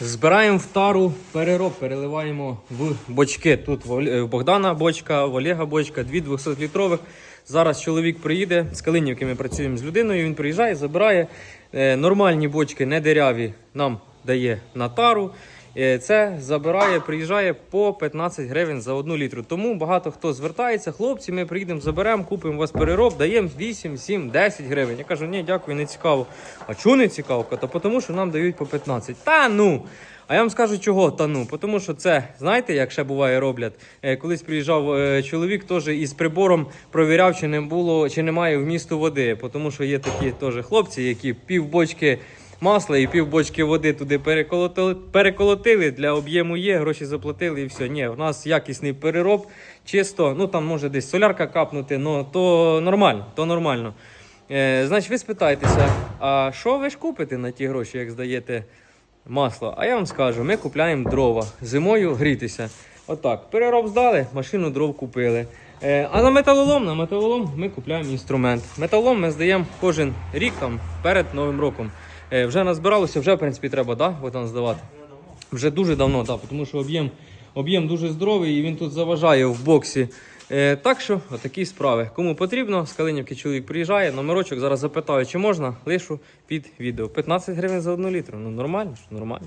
Збираємо в тару перероб, переливаємо в бочки. Тут в Богдана бочка, в Олега бочка, дві 200-літрових. Зараз чоловік приїде з Калинівки. Ми працюємо з людиною. Він приїжджає, забирає Е, нормальні бочки, не деряві, нам дає на тару. Е, Це забирає, приїжджає по 15 гривень за одну літру. Тому багато хто звертається. Хлопці, ми приїдемо, заберемо, купимо у вас перероб, даємо 8, 7, 10 гривень. Я кажу, ні, дякую, не цікаво. А чого не цікаво? Та тому, що нам дають по 15. Та ну. А я вам скажу, чого та ну. Тому що це, знаєте, як ще буває, роблять. Е, Колись приїжджав е, чоловік, теж із прибором провіряв, чи не було, чи немає вмісту води. Тому що є такі теж хлопці, які пів бочки масла і пів бочки води туди переколотили, переколотили для об'єму є, гроші заплатили і все. Ні, в нас якісний перероб, чисто, ну там може десь солярка капнути, ну то нормально, то нормально. Е, значить, ви спитаєтеся, а що ви ж купите на ті гроші, як здаєте масло? А я вам скажу, ми купляємо дрова зимою грітися. Отак, перероб здали, машину дров купили. Е, а на металолом, на металолом ми купляємо інструмент. Металолом ми здаємо кожен рік там перед Новим роком. Е, вже назбиралося, вже в принципі треба, да, Богдан, здавати? Вже дуже давно, так, тому що об'єм, об'єм дуже здоровий і він тут заважає в боксі. Е, так що, отакі справи. Кому потрібно, з Калинівки чоловік приїжджає, номерочок зараз запитаю, чи можна, лишу під відео. 15 гривень за одну літру. Ну нормально нормально.